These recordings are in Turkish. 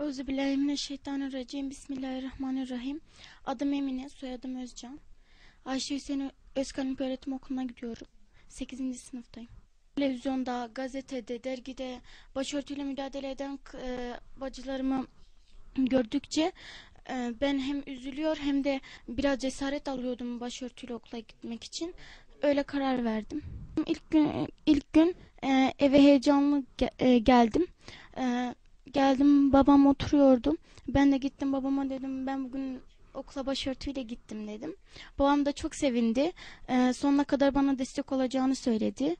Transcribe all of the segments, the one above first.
Euzubillahimineşşeytanirracim. Bismillahirrahmanirrahim. Adım Emine, soyadım Özcan. Ayşe Hüseyin Özkan Öğretim Okulu'na gidiyorum. 8. sınıftayım. Televizyonda, gazetede, dergide başörtüyle mücadele eden e, bacılarımı gördükçe e, ben hem üzülüyor hem de biraz cesaret alıyordum başörtüyle okula gitmek için. Öyle karar verdim. İlk gün, ilk gün e, eve heyecanlı ge e, geldim. E, geldim babam oturuyordu. Ben de gittim babama dedim ben bugün okula başörtüyle gittim dedim. Babam da çok sevindi. Ee, sonuna kadar bana destek olacağını söyledi.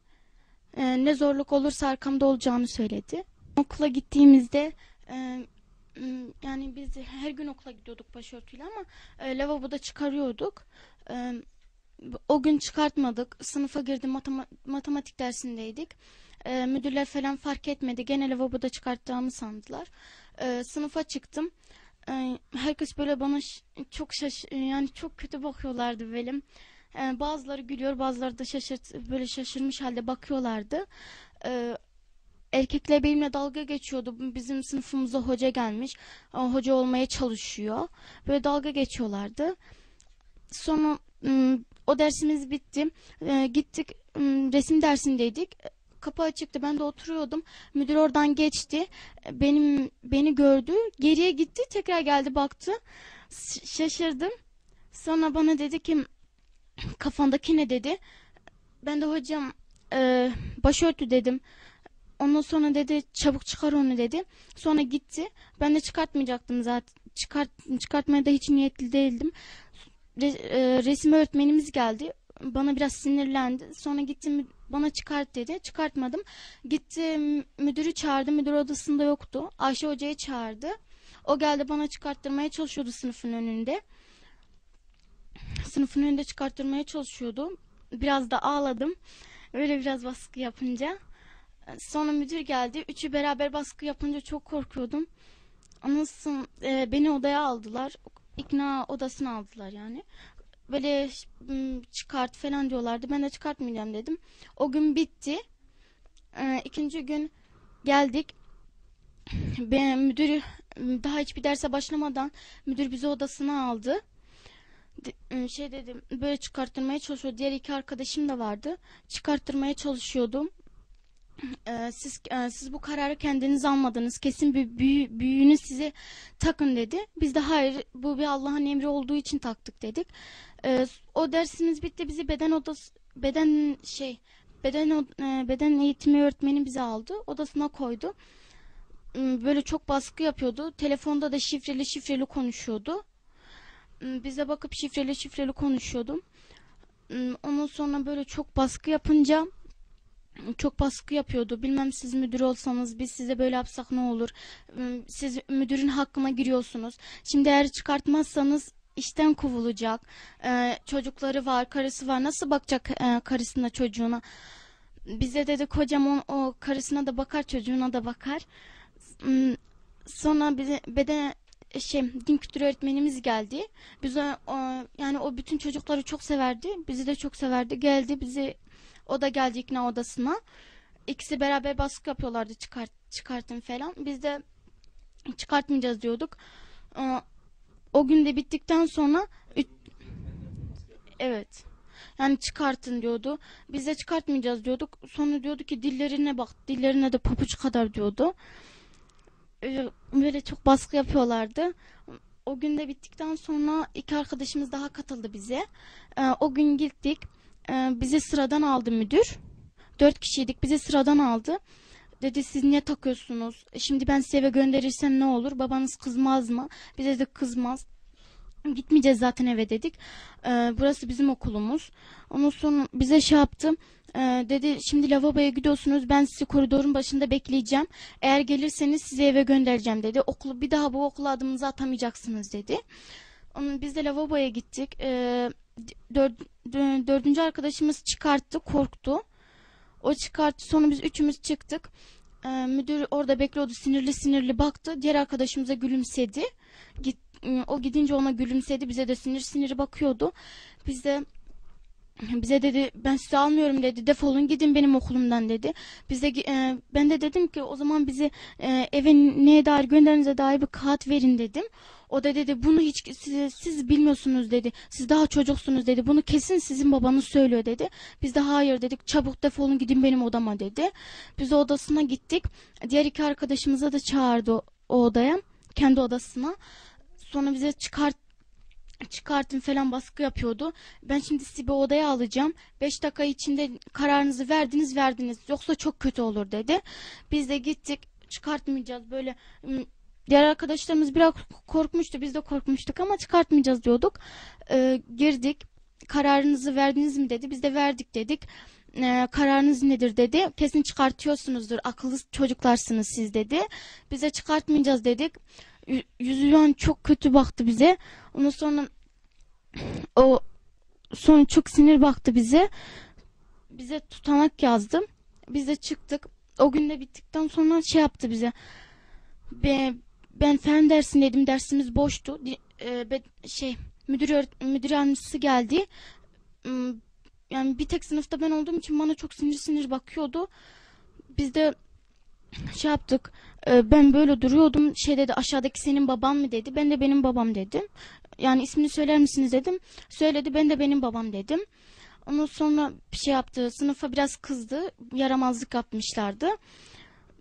Ee, ne zorluk olursa arkamda olacağını söyledi. Okula gittiğimizde e, yani biz her gün okula gidiyorduk başörtüyle ama e, lavaboda çıkarıyorduk. E, o gün çıkartmadık. Sınıfa girdim matema matematik dersindeydik. E, müdürler falan fark etmedi. Gene lavaboda çıkarttığımı sandılar. E, sınıfa çıktım. E, herkes böyle bana çok şaş yani çok kötü bakıyorlardı benim. E, bazıları gülüyor, bazıları da şaşırt böyle şaşırmış halde bakıyorlardı. E, erkekler benimle dalga geçiyordu. Bizim sınıfımıza hoca gelmiş. Hoca olmaya çalışıyor. Böyle dalga geçiyorlardı. Sonra o dersimiz bitti. Gittik resim dersindeydik kapı açıktı. Ben de oturuyordum. Müdür oradan geçti. Benim beni gördü. Geriye gitti. Tekrar geldi baktı. Şaşırdım. Sonra bana dedi ki kafandaki ne dedi. Ben de hocam e, başörtü dedim. Ondan sonra dedi çabuk çıkar onu dedi. Sonra gitti. Ben de çıkartmayacaktım zaten. Çıkart, çıkartmaya da hiç niyetli değildim. Re, e, resim öğretmenimiz geldi bana biraz sinirlendi. Sonra gittim bana çıkart dedi. Çıkartmadım. Gitti müdürü çağırdı. Müdür odasında yoktu. Ayşe hocayı çağırdı. O geldi bana çıkarttırmaya çalışıyordu sınıfın önünde. Sınıfın önünde çıkarttırmaya çalışıyordu. Biraz da ağladım. Öyle biraz baskı yapınca. Sonra müdür geldi. Üçü beraber baskı yapınca çok korkuyordum. Anlasın e, beni odaya aldılar. İkna odasına aldılar yani böyle çıkart falan diyorlardı. Ben de çıkartmayacağım dedim. O gün bitti. Ee, ikinci gün geldik. Ben müdür daha hiçbir derse başlamadan müdür bizi odasına aldı. Şey dedim böyle çıkarttırmaya çalışıyor. Diğer iki arkadaşım da vardı. Çıkarttırmaya çalışıyordum. Ee, siz e, siz bu kararı kendiniz almadınız. Kesin bir büyü, büyüğünü size takın dedi. Biz de hayır bu bir Allah'ın emri olduğu için taktık dedik. Ee, o dersimiz bitti. Bizi beden odası beden şey beden e, beden eğitimi öğretmeni bizi aldı. Odasına koydu. Hmm, böyle çok baskı yapıyordu. Telefonda da şifreli şifreli konuşuyordu. Hmm, bize bakıp şifreli şifreli konuşuyordum. Hmm, ondan sonra böyle çok baskı yapınca çok baskı yapıyordu. Bilmem siz müdür olsanız biz size böyle yapsak ne olur? Siz müdürün hakkına giriyorsunuz. Şimdi eğer çıkartmazsanız işten kovulacak. Çocukları var, karısı var. Nasıl bakacak e, karısına çocuğuna? Bize dedi kocam o, o karısına da bakar, çocuğuna da bakar. Sonra bize beden şey din kültürü öğretmenimiz geldi. Bize o, yani o bütün çocukları çok severdi. Bizi de çok severdi. Geldi bizi o da geldi ikna odasına. İkisi beraber baskı yapıyorlardı çıkart çıkartın falan. Biz de çıkartmayacağız diyorduk. O gün de bittikten sonra evet. Yani çıkartın diyordu. Biz de çıkartmayacağız diyorduk. Sonra diyordu ki dillerine bak. Dillerine de papuç kadar diyordu. Böyle çok baskı yapıyorlardı. O gün de bittikten sonra iki arkadaşımız daha katıldı bize. O gün gittik. Bizi sıradan aldı müdür. Dört kişiydik. Bizi sıradan aldı. Dedi siz niye takıyorsunuz? Şimdi ben size eve gönderirsem ne olur? Babanız kızmaz mı? Bize de kızmaz. Gitmeyeceğiz zaten eve dedik. Ee, burası bizim okulumuz. Ondan sonra bize şey yaptı. Ee, dedi şimdi lavaboya gidiyorsunuz. Ben sizi koridorun başında bekleyeceğim. Eğer gelirseniz sizi eve göndereceğim dedi. Okulu bir daha bu okula adımınızı atamayacaksınız dedi. Onun, biz de lavaboya gittik. Ee, dört, dördüncü arkadaşımız çıkarttı, korktu. O çıkarttı. Sonra biz üçümüz çıktık. Ee, müdür orada bekliyordu. Sinirli sinirli baktı. Diğer arkadaşımıza gülümsedi. Git, o gidince ona gülümsedi. Bize de sinir sinir bakıyordu. Biz de bize dedi ben sizi almıyorum dedi defolun gidin benim okulumdan dedi. Bize e, ben de dedim ki o zaman bizi e, eve neye dair gönderinize dair bir kağıt verin dedim. O da dedi bunu hiç siz, siz bilmiyorsunuz dedi. Siz daha çocuksunuz dedi. Bunu kesin sizin babanız söylüyor dedi. Biz de hayır dedik. Çabuk defolun gidin benim odama dedi. Biz de odasına gittik. Diğer iki arkadaşımıza da çağırdı o, o odaya. Kendi odasına. Sonra bize çıkart çıkartın falan baskı yapıyordu. Ben şimdi sizi bir odaya alacağım. 5 dakika içinde kararınızı verdiniz verdiniz. Yoksa çok kötü olur dedi. Biz de gittik çıkartmayacağız böyle ım, diğer arkadaşlarımız biraz korkmuştu. Biz de korkmuştuk ama çıkartmayacağız diyorduk. Ee, girdik. Kararınızı verdiniz mi dedi. Biz de verdik dedik. Ee, kararınız nedir dedi. Kesin çıkartıyorsunuzdur. Akıllı çocuklarsınız siz dedi. Bize çıkartmayacağız dedik. Y- Yüzüyen çok kötü baktı bize. Ondan sonra o sonra çok sinir baktı bize. Bize tutanak yazdı. Biz de çıktık. O gün de bittikten sonra şey yaptı bize. Be, ben fen dersindeydim. Dersimiz boştu. E, be- şey müdür müdür yardımcısı geldi. Hmm, Yani bir tek sınıfta ben olduğum için bana çok sinir sinir bakıyordu. Biz de şey yaptık. e, ben böyle duruyordum. Şey dedi aşağıdaki senin baban mı dedi. Ben de benim babam dedim. Yani ismini söyler misiniz dedim. Söyledi ben de benim babam dedim. Ondan sonra bir şey yaptı. Sınıfa biraz kızdı. Yaramazlık yapmışlardı.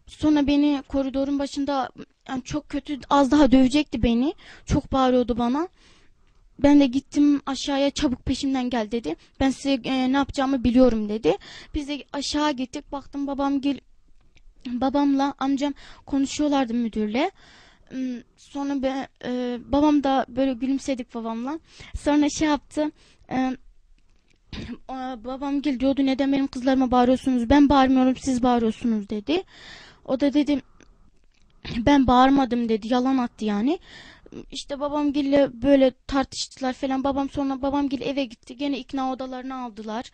Sonra beni koridorun başında yani çok kötü az daha dövecekti beni. Çok bağırıyordu bana. Ben de gittim aşağıya çabuk peşimden gel dedi. Ben size e, ne yapacağımı biliyorum dedi. Biz de aşağı gittik. Baktım babam gel babamla amcam konuşuyorlardı müdürle. Hmm, Sonra be, e, babam da böyle gülümsedik babamla. Sonra şey yaptı. E, babam gel diyordu neden benim kızlarıma bağırıyorsunuz? Ben bağırmıyorum siz bağırıyorsunuz dedi. O da dedi ben bağırmadım dedi. Yalan attı yani. İşte babam gille böyle tartıştılar falan. Babam sonra babam gil eve gitti. Gene ikna odalarına aldılar.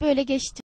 Böyle geçti.